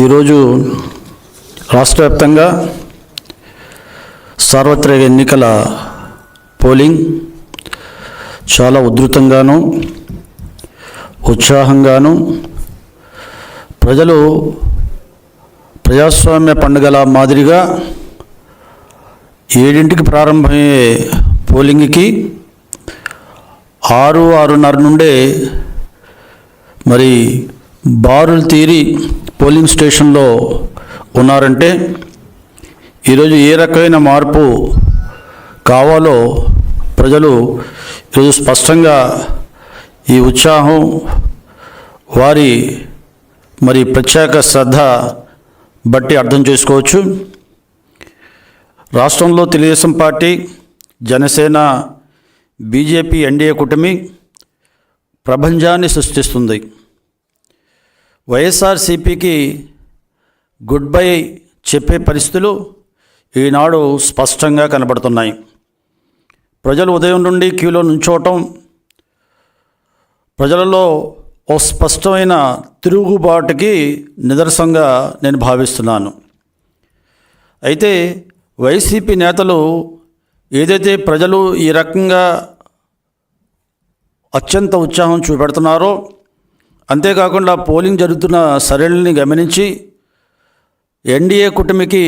ఈరోజు రాష్ట్ర వ్యాప్తంగా సార్వత్రిక ఎన్నికల పోలింగ్ చాలా ఉధృతంగాను ఉత్సాహంగాను ప్రజలు ప్రజాస్వామ్య పండుగల మాదిరిగా ఏడింటికి ప్రారంభమయ్యే పోలింగ్కి ఆరు ఆరున్నర నుండే మరి బారులు తీరి పోలింగ్ స్టేషన్లో ఉన్నారంటే ఈరోజు ఏ రకమైన మార్పు కావాలో ప్రజలు ఈరోజు స్పష్టంగా ఈ ఉత్సాహం వారి మరి ప్రత్యేక శ్రద్ధ బట్టి అర్థం చేసుకోవచ్చు. రాష్ట్రంలో Telugu Desam party Janasena BJP NDA కూటమి ప్రపంచాన్ని సృష్టిస్తుంది. వైఎస్ఆర్సీపీకి గుడ్ బై చెప్పే పరిస్థితులు ఈనాడు స్పష్టంగా కనబడుతున్నాయి. ప్రజలు ఉదయం నుండి క్యూలో నుంచోవటం ప్రజలలో ఓ స్పష్టమైన తిరుగుబాటుకి నిదర్శనంగా నేను భావిస్తున్నాను. అయితే వైసీపీ నేతలు ఏదైతే ప్రజలు ఈ రకంగా అత్యంత ఉత్సాహం చూపెడుతున్నారో అంతేకాకుండా పోలింగ్ జరుగుతున్న సరళిని గమనించి ఎన్డీఏ కూటమికి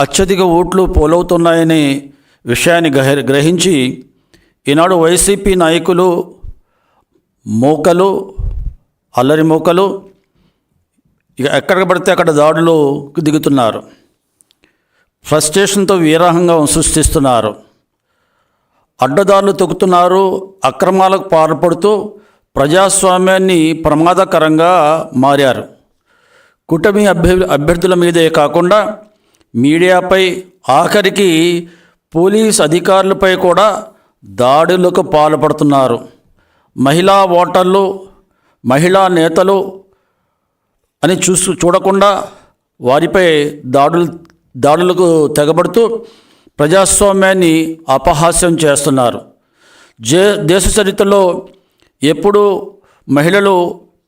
అత్యధిక ఓట్లు పోలవుతున్నాయనే విషయాన్ని గ్రహ గ్రహించి ఈనాడు వైసీపీ నాయకులు మోకలు అల్లరి మోకలు ఇక ఎక్కడ పడితే అక్కడ దాడులు దిగుతున్నారు. ఫ్రస్ట్రేషన్తో వీరాహంగా సృష్టిస్తున్నారు. అడ్డదారులు తొక్కుతున్నారు అక్రమాలకు పాల్పడుతూ ప్రజాస్వామ్యాన్ని ప్రమాదకరంగా మారారు. కూటమి అభ్య అభ్యర్థుల మీదే కాకుండా మీడియాపై ఆఖరికి పోలీస్ అధికారులపై కూడా దాడులకు పాల్పడుతున్నారు. మహిళా ఓటర్లు మహిళా నేతలు అని చూసు చూడకుండా వారిపై దాడులు దాడులకు తెగబడుతూ ప్రజాస్వామ్యాన్ని అపహాస్యం చేస్తున్నారు. జే దేశ చరిత్రలో ఎప్పుడూ మహిళలు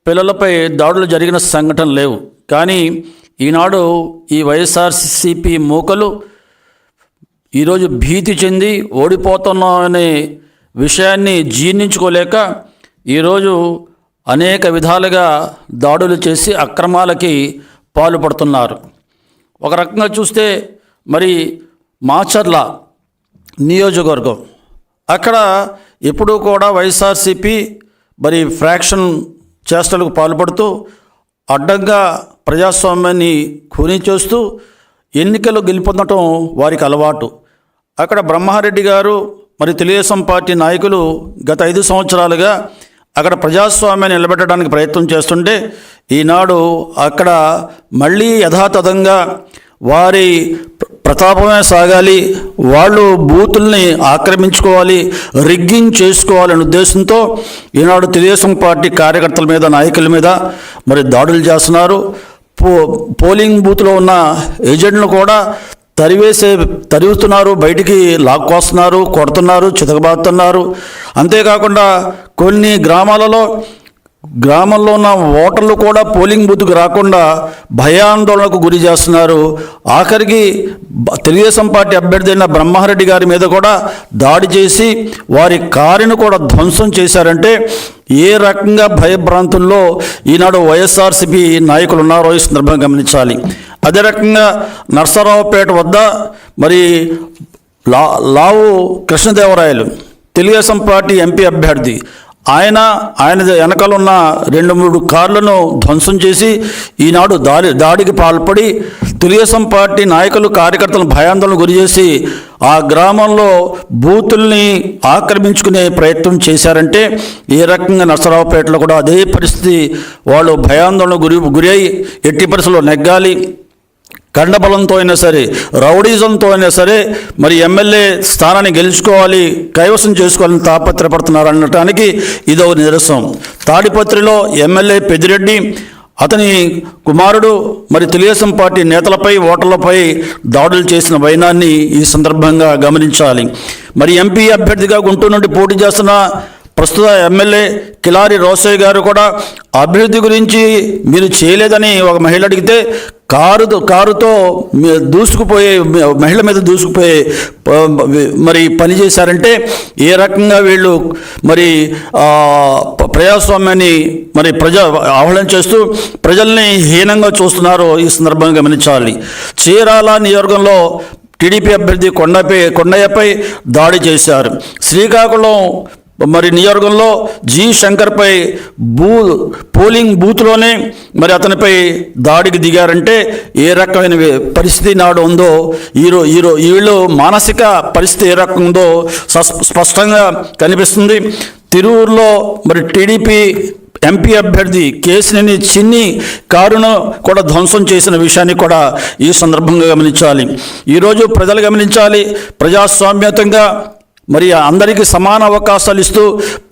పిల్లలపై దాడులు జరిగిన సంఘటన లేవు. కానీ ఈనాడు ఈ వైఎస్ఆర్సిపి మూకలు ఈరోజు భీతి చెంది ఓడిపోతున్నామనే విషయాన్ని జీర్ణించుకోలేక ఈరోజు అనేక విధాలుగా దాడులు చేసి అక్రమాలకి పాల్పడుతున్నారు ఒక రకంగా చూస్తే మరి మాచర్ల నియోజకవర్గం. అక్కడ ఎప్పుడూ కూడా వైఎస్ఆర్సిపి మరి ఫ్రాక్షన్ చేష్టలకు పాల్పడుతూ అడ్డంగా ప్రజాస్వామ్యాన్ని ఖూనీ చేస్తూ ఎన్నికలు గెలుపొందటం వారికి అలవాటు. అక్కడ బ్రహ్మారెడ్డి గారు మరి తెలుగుదేశం పార్టీ నాయకులు గత ఐదు సంవత్సరాలుగా అక్కడ ప్రజాస్వామ్యాన్ని నిలబెట్టడానికి ప్రయత్నం చేస్తుంటే ఈనాడు అక్కడ మళ్ళీ యథాతథంగా వారి ప్రతాపమే సాగాలి వాళ్ళు బూతుల్ని ఆక్రమించుకోవాలి రిగ్గింగ్ చేసుకోవాలనే ఉద్దేశంతో ఈనాడు తెలుగుదేశం పార్టీ కార్యకర్తల మీద నాయకుల మీద మరి దాడులు చేస్తున్నారు. పో పోలింగ్ బూత్లో ఉన్న ఏజెంట్లను కూడా తరివేసే తరివుతున్నారు బయటికి లాక్కొస్తున్నారు కొడుతున్నారు చితకబాతున్నారు అంతేకాకుండా కొన్ని గ్రామాలలో గ్రామంలో ఉన్న ఓటర్లు కూడా పోలింగ్ బూత్కు రాకుండా భయాందోళనకు గురి చేస్తున్నారు. ఆఖరికి తెలుగుదేశం పార్టీ అభ్యర్థి అయిన బ్రహ్మారెడ్డి గారి మీద కూడా దాడి చేసి వారి కారును కూడా ధ్వంసం చేశారంటే ఏ రకంగా భయభ్రాంతుల్లో ఈనాడు వైఎస్ఆర్సీపీ నాయకులు ఉన్నారో ఈ సందర్భంగా గమనించాలి. అదే రకంగా నర్సరావుపేట వద్ద మరి లా లావు కృష్ణదేవరాయలు తెలుగుదేశం పార్టీ ఎంపీ అభ్యర్థి ఆయన ఆయన వెనకాల ఉన్న రెండు మూడు కార్లను ధ్వంసం చేసి ఈనాడు దాడి దాడికి పాల్పడి తెలుగుదేశం పార్టీ నాయకులు కార్యకర్తలను భయాందోళన గురి చేసి ఆ గ్రామంలో బూతుల్ని ఆక్రమించుకునే ప్రయత్నం చేశారంటే ఏ రకంగా నరసరావుపేటలో కూడా అదే పరిస్థితి వాళ్ళు భయాందోళన గురి గురి ఎట్టి పరిస్థితుల్లో నెగ్గాలి. కండబలంతో అయినా సరే రౌడీజంతో అయినా సరే మరి ఎమ్మెల్యే స్థానాన్ని గెలుచుకోవాలి కైవసం చేసుకోవాలని తాపత్రపడుతున్నారు అనటానికి ఇదో నిదర్శనం. తాడిపత్రిలో ఎమ్మెల్యే పెద్దిరెడ్డి అతని కుమారుడు మరి తెలుగుదేశం పార్టీ నేతలపై ఓటర్లపై దాడులు చేసిన వైనాన్ని ఈ సందర్భంగా గమనించాలి. మరి ఎంపీ అభ్యర్థిగా గుంటూరు నుండి పోటీ చేస్తున్న ప్రస్తుత ఎమ్మెల్యే కిలారి రోసయ్య గారు కూడా అభివృద్ధి గురించి మీరు చేయలేదని ఒక మహిళ అడిగితే కారు కారుతో దూసుకుపోయే మహిళ మీద దూసుకుపోయే మరి పని చేశారంటే ఏ రకంగా వీళ్ళు మరి ప్రజాస్వామ్యాన్ని మరి ప్రజా ఆహ్వానం చేస్తూ ప్రజల్ని హీనంగా చూస్తున్నారో ఈ సందర్భంగా గమనించాలి. చీరాల నియోజకంలో టీడీపీ అభ్యర్థి కొండపై కొండయ్యపై దాడి చేశారు. శ్రీకాకుళం మరి నియోజకవర్గంలో జి శంకర్పై బూ పోలింగ్ బూత్లోనే మరి అతనిపై దాడికి దిగారంటే ఏ రకమైన పరిస్థితి నాడు ఉందో ఈరో ఈరో వీళ్ళు మానసిక పరిస్థితి ఏ రకం ఉందో స్పష్టంగా కనిపిస్తుంది. తిరువురులో మరి టీడీపీ ఎంపీ అభ్యర్థి కేసినేని చిన్ని కారును కూడా ధ్వంసం చేసిన విషయాన్ని కూడా ఈ సందర్భంగా గమనించాలి. ఈరోజు ప్రజలు గమనించాలి. ప్రజాస్వామ్యతంగా మరి అందరికీ సమాన అవకాశాలు ఇస్తూ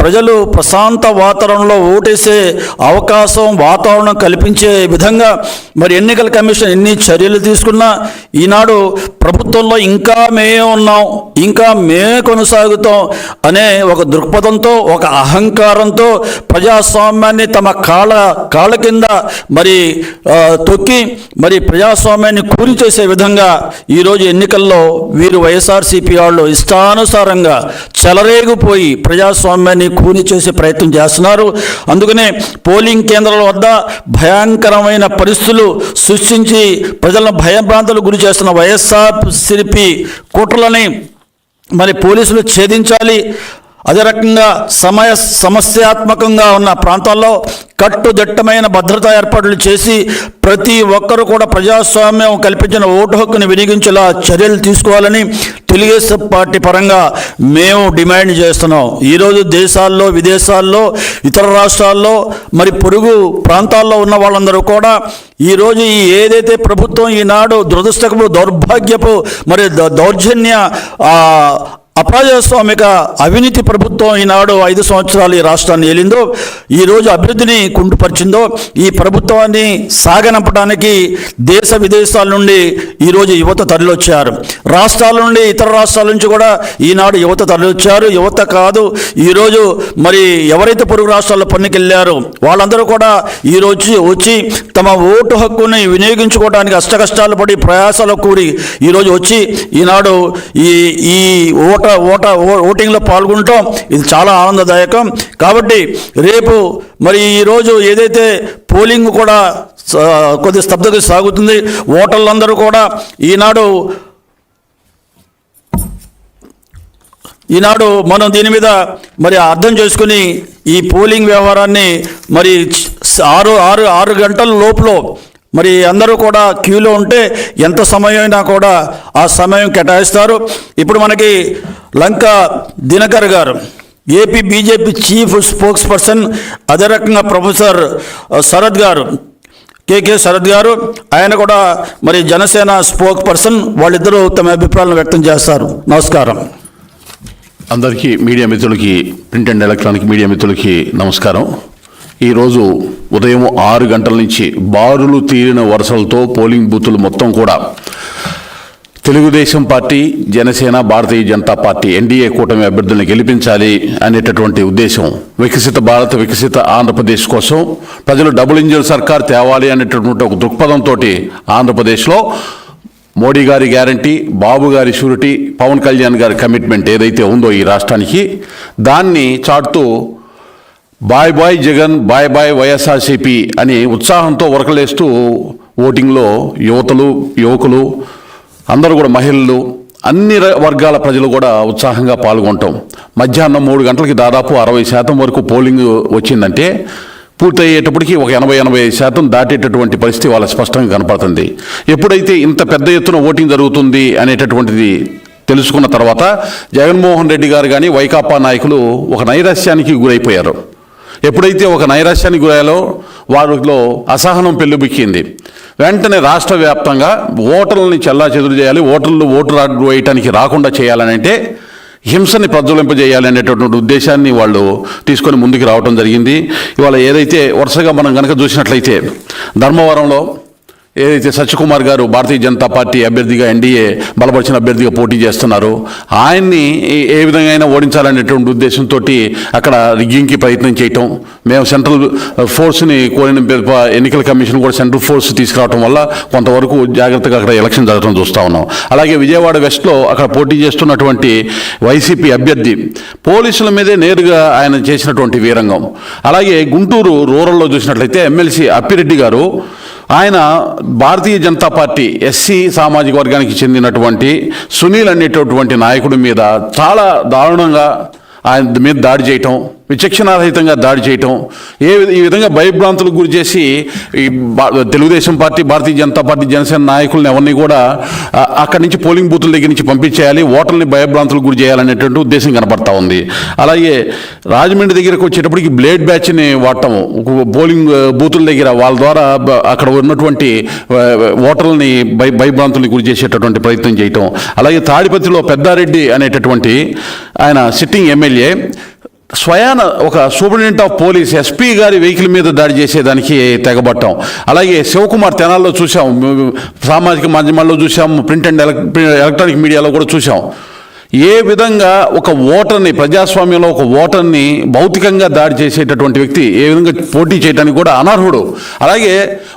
ప్రజలు ప్రశాంత వాతావరణంలో ఓటేసే అవకాశం వాతావరణం కల్పించే విధంగా మరి ఎన్నికల కమిషన్ ఎన్ని చర్యలు తీసుకున్నా ఈనాడు ప్రభుత్వంలో ఇంకా మేమే ఉన్నాం ఇంకా మేమే కొనసాగుతాం అనే ఒక దృక్పథంతో ఒక అహంకారంతో ప్రజాస్వామ్యాన్ని తమ కాళ్ళ కాళ్ళ కింద మరి తొక్కి మరి ప్రజాస్వామ్యాన్ని కూలి చేసే విధంగా ఈరోజు ఎన్నికల్లో వీరు వైఎస్ఆర్సీపీ వాళ్ళు ఇష్టానుసారంగా చెలరేగిపోయి ప్రజాస్వామ్యాన్ని కూని చేసే ప్రయత్నం చేస్తున్నారు. అందుకనే పోలింగ్ కేంద్రాల వద్ద భయంకరమైన పరిస్థితులు సృష్టించి ప్రజలను భయభ్రాంతులకు గురి చేస్తున్న వైఎస్ఆర్ సిపి కుట్రలని మరి పోలీసులు ఛేదించాలి. అదే రకంగా సమయ సమస్యాత్మకంగా ఉన్న ప్రాంతాల్లో కట్టుదిట్టమైన భద్రతా ఏర్పాట్లు చేసి ప్రతి ఒక్కరూ కూడా ప్రజాస్వామ్యం కల్పించిన ఓటు హక్కును వినియోగించేలా చర్యలు తీసుకోవాలని తెలుగుదేశం పార్టీ పరంగా మేము డిమాండ్ చేస్తున్నాం. ఈరోజు దేశాల్లో విదేశాల్లో ఇతర రాష్ట్రాల్లో మరి పొరుగు ప్రాంతాల్లో ఉన్న వాళ్ళందరూ కూడా ఈరోజు ఈ ఏదైతే ప్రభుత్వం ఈనాడు దురదృష్టకపు దౌర్భాగ్యపు మరి దౌర్జన్య అప్రజాస్వామిక అవినీతి ప్రభుత్వం ఈనాడు ఐదు సంవత్సరాలు ఈ రాష్ట్రాన్ని ఏలిందో ఈరోజు అభివృద్ధిని కుంటుపరిచిందో ఈ ప్రభుత్వాన్ని సాగనంపడానికి దేశ విదేశాల నుండి ఈరోజు యువత తరలివచ్చారు. రాష్ట్రాల నుండి ఇతర రాష్ట్రాల నుంచి కూడా ఈనాడు యువత తరలివచ్చారు. యువత కాదు ఈరోజు మరి ఎవరైతే పొరుగు రాష్ట్రాల్లో పన్నుకెళ్ళారో వాళ్ళందరూ కూడా ఈరోజు వచ్చి తమ ఓటు హక్కుని వినియోగించుకోవడానికి అష్టకష్టాలు పడి ప్రయాసాలు కూడి ఈరోజు వచ్చి ఈనాడు ఈ ఈ ఓట ఓట ఓటింగ్లో పాల్గొనటం ఇది చాలా ఆనందదాయకం. కాబట్టి రేపు మరి ఈరోజు ఏదైతే పోలింగ్ కూడా కొద్ది స్తబ్దత సాగుతుంది ఓటర్లందరూ కూడా ఈనాడు ఈనాడు మనం దీని మీద మరి అర్థం చేసుకుని ఈ పోలింగ్ వ్యవహారాన్ని మరి ఆరు ఆరు ఆరు గంటల లోపులో మరి అందరూ కూడా క్యూలో ఉంటే ఎంత సమయం అయినా కూడా ఆ సమయం కేటాయిస్తారు. ఇప్పుడు మనకి Lanka Dinakar garu AP BJP chief spokesperson అదే రకంగా ప్రొఫెసర్ శరద్ గారు కేకే శరద్ గారు ఆయన కూడా మరి జనసేన స్పోక్ పర్సన్ వాళ్ళిద్దరూ తమ అభిప్రాయాలను వ్యక్తం చేస్తారు. నమస్కారం. అందరికీ మీడియా మిత్రులకి ప్రింట్ అండ్ ఎలక్ట్రానిక్ మీడియా మిత్రులకి నమస్కారం. ఈరోజు ఉదయం ఆరు గంటల నుంచి బారులు తీరిన వరుసలతో పోలింగ్ బూతులు మొత్తం కూడా. Telugu Desam party Janasena Bharatiya Janata party NDA కూటమి అభ్యర్థులను గెలిపించాలి అనేటటువంటి ఉద్దేశం. వికసిత భారత్ వికసిత ఆంధ్రప్రదేశ్ కోసం ప్రజలు డబుల్ ఇంజిన్ సర్కార్ తేవాలి అనేటటువంటి ఒక దృక్పథంతో ఆంధ్రప్రదేశ్లో మోడీ గారి గ్యారంటీ బాబు గారి షూరిటీ పవన్ కళ్యాణ్ గారి కమిట్మెంట్ ఏదైతే ఉందో ఈ రాష్ట్రానికి దాన్ని చాటుతూ bye bye Jagan bye bye YSRCP అని ఉత్సాహంతో ఉరకలేస్తూ ఓటింగ్లో యువతలు యువకులు అందరూ కూడా మహిళలు అన్ని ర- వర్గాల ప్రజలు కూడా ఉత్సాహంగా పాల్గొంటాం. మధ్యాహ్నం మూడు గంటలకి దాదాపు అరవై శాతం వరకు పోలింగ్ వచ్చిందంటే పూర్తయ్యేటప్పటికి ఒక ఎనభై ఎనభై ఐదు శాతం దాటేటటువంటి పరిస్థితి వాళ్ళ స్పష్టంగా కనపడుతుంది. ఎప్పుడైతే ఇంత పెద్ద ఎత్తున ఓటింగ్ జరుగుతుంది అనేటటువంటిది తెలుసుకున్న తర్వాత జగన్మోహన్ రెడ్డి గారు కానీ వైకాపా నాయకులు ఒక నైరాశ్యానికి గురైపోయారు. ఎప్పుడైతే ఒక నైరాశ్యానికి గురయ్యాలో వారిలో అసహనం పెళ్ళిబుక్కింది వెంటనే రాష్ట్ర వ్యాప్తంగా ఓటర్లని చల్లా చెదురు చేయాలి ఓటర్లు ఓటు వేయటానికి రాకుండా చేయాలని అంటే హింసని ప్రజ్వలింపజేయాలి అనేటటువంటి ఉద్దేశాన్ని వాళ్ళు తీసుకొని ముందుకు రావడం జరిగింది. ఇవాళ ఏదైతే వరుసగా మనం కనుక చూసినట్లయితే ధర్మవరంలో ఏదైతే సత్యకుమార్ గారు భారతీయ జనతా పార్టీ అభ్యర్థిగా ఎన్డీఏ బలపరిచిన అభ్యర్థిగా పోటీ చేస్తున్నారు ఆయన్ని ఏ- విధంగా అయినా ఓడించాలనేటువంటి ఉద్దేశంతో అక్కడ రిగ్గింగ్కి ప్రయత్నం చేయటం మేము సెంట్రల్ ఫోర్స్ని కోరిన ఎన్నికల కమిషన్ కూడా సెంట్రల్ ఫోర్స్ తీసుకురావడం వల్ల కొంతవరకు జాగ్రత్తగా అక్కడ ఎలక్షన్ జరగడం చూస్తూ ఉన్నాం. అలాగే విజయవాడ వెస్ట్లో అక్కడ పోటీ చేస్తున్నటువంటి వైసీపీ అభ్యర్థి పోలీసుల మీదే నేరుగా ఆయన చేసినటువంటి వీరంగం. అలాగే గుంటూరు రూరల్లో చూసినట్లయితే ఎమ్మెల్సీ అప్పిరెడ్డి గారు ఆయన భారతీయ జనతా పార్టీ ఎస్సీ సామాజిక వర్గానికి చెందినటువంటి సునీల్ అనేటటువంటి నాయకుడి మీద చాలా దారుణంగా ఆయన మీద దాడి చేయటం విచక్షణారహితంగా దాడి చేయటం ఏ ఈ విధంగా భయభ్రాంతులకు గురి చేసి ఈ తెలుగుదేశం పార్టీ భారతీయ జనతా పార్టీ జనసేన నాయకులను ఎవరిని కూడా అక్కడి నుంచి పోలింగ్ బూతుల దగ్గర నుంచి పంపించేయాలి ఓటర్ని భయభ్రాంతులకు గురి చేయాలనేటువంటి ఉద్దేశం కనపడతా ఉంది. అలాగే రాజమండ్రి దగ్గరకు వచ్చేటప్పటికి బ్లేడ్ బ్యాచ్ని వాడటం పోలింగ్ బూతుల దగ్గర వాళ్ళ ద్వారా అక్కడ ఉన్నటువంటి ఓటర్లని భయ భయభ్రాంతుల్ని గురి చేసేటటువంటి ప్రయత్నం చేయటం. అలాగే తాడిపత్రిలో పెద్దారెడ్డి అనేటటువంటి ఆయన సిట్టింగ్ ఎమ్మెల్యే స్వయాన ఒక సూపరింటెండెంట్ ఆఫ్ పోలీస్ ఎస్పీ గారి వెహికల్ మీద దాడి చేసేదానికి తెగబట్టాం. అలాగే శివకుమార్ తెనాల్లో చూసాం సామాజిక మాధ్యమాల్లో చూసాం ప్రింట్ అండ్ ఎలక్ట్రానిక్ మీడియాలో కూడా చూసాం ఏ విధంగా ఒక ఓటర్ని ప్రజాస్వామ్యంలో ఒక ఓటర్ని భౌతికంగా దాడి చేసేటటువంటి వ్యక్తి ఏ విధంగా పోటీ చేయడానికి కూడా అనర్హుడు. అలాగే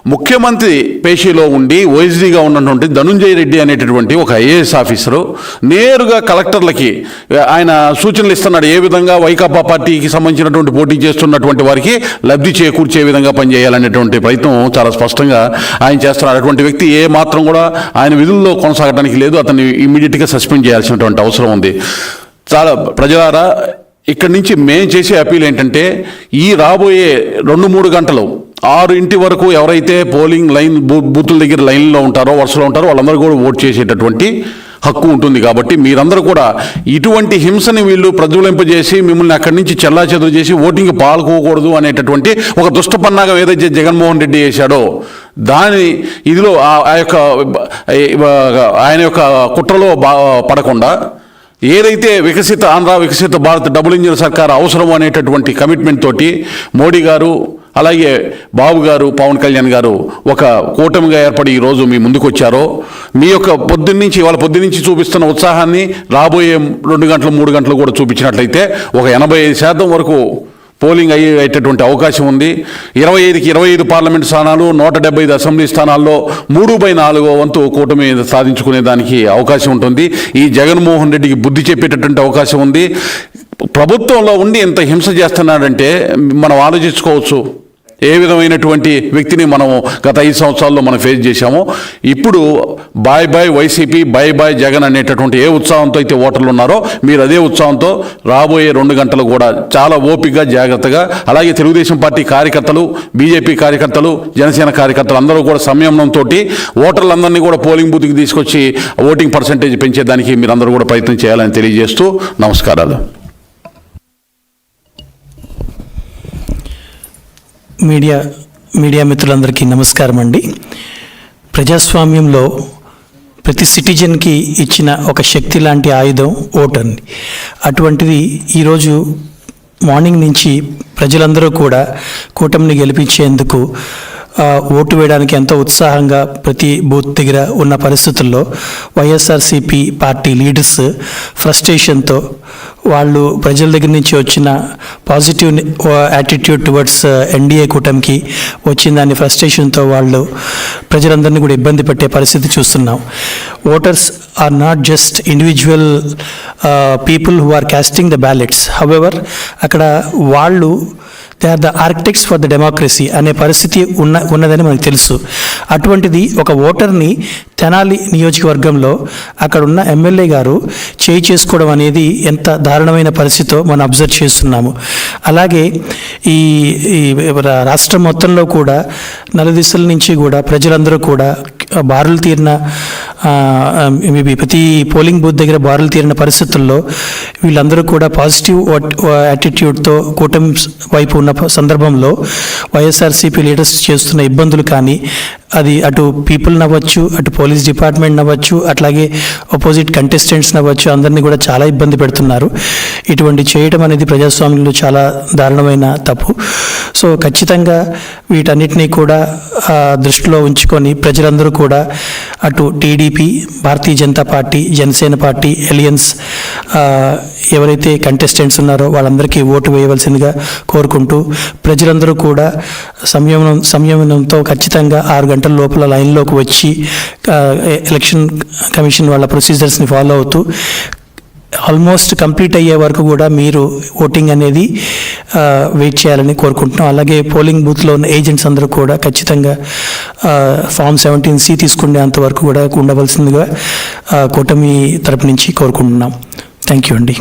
ముఖ్యమంత్రి పేషీలో ఉండి ఓఎస్డీగా ఉన్నటువంటి ధనుంజయ రెడ్డి అనేటటువంటి ఒక ఐఏఎస్ ఆఫీసరు నేరుగా కలెక్టర్లకి ఆయన సూచనలు ఇస్తున్నాడు ఏ విధంగా వైకాపా పార్టీకి సంబంధించినటువంటి పోటీ చేస్తున్నటువంటి వారికి లబ్ధి చేకూర్చే విధంగా పనిచేయాలనేటువంటి ప్రయత్నం చాలా స్పష్టంగా ఆయన చేస్తున్నాడు అటువంటి వ్యక్తి ఏ మాత్రం కూడా ఆయన విధుల్లో కొనసాగడానికి లేదు అతన్ని ఇమీడియట్గా సస్పెండ్ చేయాల్సినటువంటి అవసరం ఉంది. చాలా ప్రజలారా ఇక్కడి నుంచి మేము చేసే అపీల్ ఏంటంటే ఈ రాబోయే రెండు మూడు గంటలు ఆరు ఇంటి వరకు ఎవరైతే పోలింగ్ లైన్ బూతుల దగ్గర లైన్లో ఉంటారో వరుసలో ఉంటారో వాళ్ళందరూ కూడా ఓట్ చేసేటటువంటి హక్కు ఉంటుంది కాబట్టి మీరందరూ కూడా ఇటువంటి హింసని వీళ్ళు ప్రజ్వలింపజేసి మిమ్మల్ని అక్కడి నుంచి చెల్లా చేసి ఓటింగ్ పాల్గొకూడదు అనేటటువంటి ఒక దుష్టపన్నాగం ఏదైతే జగన్మోహన్ రెడ్డి చేశాడో దాని ఇదిలో ఆ ఆ యొక్క ఆయన యొక్క కుట్రలో బా పడకుండా ఏదైతే వికసిత ఆంధ్ర వికసిత భారత్ డబుల్ ఇంజిన్ సర్కార్ అవసరం అనేటటువంటి కమిట్మెంట్ తోటి మోడీ గారు అలాగే బాబు గారు పవన్ కళ్యాణ్ గారు ఒక కూటమిగా ఏర్పడి ఈరోజు మీ ముందుకు వచ్చారో మీ యొక్క పొద్దున్నుంచి వాళ్ళ పొద్దున్నుంచి చూపిస్తున్న ఉత్సాహాన్ని రాబోయే రెండు గంటలు మూడు గంటలు కూడా చూపించినట్లయితే ఒక ఎనభై ఐదు శాతం వరకు పోలింగ్ అయ్యేటటువంటి అవకాశం ఉంది. ఇరవై ఐదుకి ఇరవై ఐదు పార్లమెంట్ స్థానాలు నూట డెబ్బై ఐదు అసెంబ్లీ స్థానాల్లో మూడు బై నాలుగో వంతు కూటమి సాధించుకునే దానికి అవకాశం ఉంటుంది. ఈ జగన్మోహన్ రెడ్డికి బుద్ధి చెప్పేటటువంటి అవకాశం ఉంది. ప్రభుత్వంలో ఉండి ఇంత హింస చేస్తున్నాడంటే మనం ఆలోచించుకోవచ్చు. ఏ విధమైనటువంటి వ్యక్తిని మనం గత ఐదు సంవత్సరాల్లో మనం ఫేస్ చేశామో ఇప్పుడు bye bye YCP bye bye Jagan అనేటటువంటి ఏ ఉత్సాహంతో అయితే ఓటర్లు ఉన్నారో మీరు అదే ఉత్సాహంతో రాబోయే రెండు గంటలు కూడా చాలా ఓపికగా జాగ్రత్తగా అలాగే తెలుగుదేశం పార్టీ కార్యకర్తలు బీజేపీ కార్యకర్తలు జనసేన కార్యకర్తలు అందరూ కూడా సంయమనంతో ఓటర్లందరినీ కూడా పోలింగ్ బూత్కి తీసుకొచ్చి ఓటింగ్ పర్సంటేజ్ పెంచేదానికి మీరందరూ కూడా ప్రయత్నం చేయాలని తెలియజేస్తూ నమస్కారాలు. మీడియా మీడియా మిత్రులందరికీ నమస్కారం అండి. ప్రజాస్వామ్యంలో ప్రతి సిటిజన్కి ఇచ్చిన ఒక శక్తి లాంటి ఆయుధం ఓటు అండి అటువంటిది ఈరోజు మార్నింగ్ నుంచి ప్రజలందరూ కూడా కూటమిని గెలిపించేందుకు ఓటు వేయడానికి ఎంతో ఉత్సాహంగా ప్రతి బూత్ దగ్గర ఉన్న పరిస్థితుల్లో వైఎస్ఆర్సీపీ పార్టీ లీడర్స్ ఫ్రస్ట్రేషన్తో వాళ్ళు ప్రజల దగ్గర నుంచి వచ్చిన పాజిటివ్ యాటిట్యూడ్ టువర్డ్స్ ఎన్డీఏ కూటమికి వచ్చిన దాని ఫ్రస్ట్రేషన్తో వాళ్ళు ప్రజలందరినీ కూడా ఇబ్బంది పెట్టే పరిస్థితి చూస్తున్నాం. Voters are not just individual people who are casting the ballots. However అక్కడ వాళ్ళు they are the architects for the democracy అనే పరిస్థితి ఉన్న ఉన్నదని మనకు తెలుసు. అటువంటిది ఒక ఓటర్ని తెనాలి నియోజకవర్గంలో అక్కడ ఉన్న ఎమ్మెల్యే గారు చేయి చేసుకోవడం అనేది ఎంత దారుణమైన పరిస్థితితో మనం అబ్జర్వ్ చేస్తున్నాము. అలాగే ఈ రా- రాష్ట్రం మొత్తంలో కూడా నలుదిశల నుంచి కూడా ప్రజలందరూ కూడా బారులు తీరిన మేబీ ప్రతి పోలింగ్ బూత్ దగ్గర బారులు తీరిన పరిస్థితుల్లో వీళ్ళందరూ కూడా పాజిటివ్ యాటిట్యూడ్తో కూటమి వైపు ఉన్న సందర్భంలో వైఎస్ఆర్సీపీ లీడర్స్ చేస్తున్న ఇబ్బందులు కానీ అది అటు పీపుల్ నవ్వచ్చు అటు పోలీస్ డిపార్ట్మెంట్ నవ్వచ్చు అట్లాగే అపోజిట్ కంటెస్టెంట్స్ నవ్వచ్చు అందరినీ కూడా చాలా ఇబ్బంది పెడుతున్నారు. ఇటువంటి చేయటం అనేది ప్రజాస్వామ్యంలో చాలా దారుణమైన తప్పు. సో ఖచ్చితంగా వీటన్నిటినీ కూడా దృష్టిలో ఉంచుకొని ప్రజలందరూ కూడా అటు TDP Bharatiya Janata party Janasena party alliance ఎవరైతే కంటెస్టెంట్స్ ఉన్నారో వాళ్ళందరికీ ఓటు వేయవలసిందిగా కోరుకుంటూ ప్రజలందరూ కూడా సంయమనం సంయమనంతో ఖచ్చితంగా ఆరు గంటల లోపల లైన్లోకి వచ్చి ఎలక్షన్ కమిషన్ వాళ్ళ ప్రొసీజర్స్ని ఫాలో అవుతూ ఆల్మోస్ట్ కంప్లీట్ అయ్యే వరకు కూడా మీరు ఓటింగ్ అనేది వెయిట్ చేయాలని కోరుకుంటున్నాం. అలాగే పోలింగ్ బూత్లో ఉన్న ఏజెంట్స్ అందరూ కూడా ఖచ్చితంగా ఫామ్ సెవెంటీన్ సి తీసుకునేంత వరకు కూడా ఉండవలసిందిగా కూటమి తరపు నుంచి కోరుకుంటున్నాం. థ్యాంక్ యూ అండి.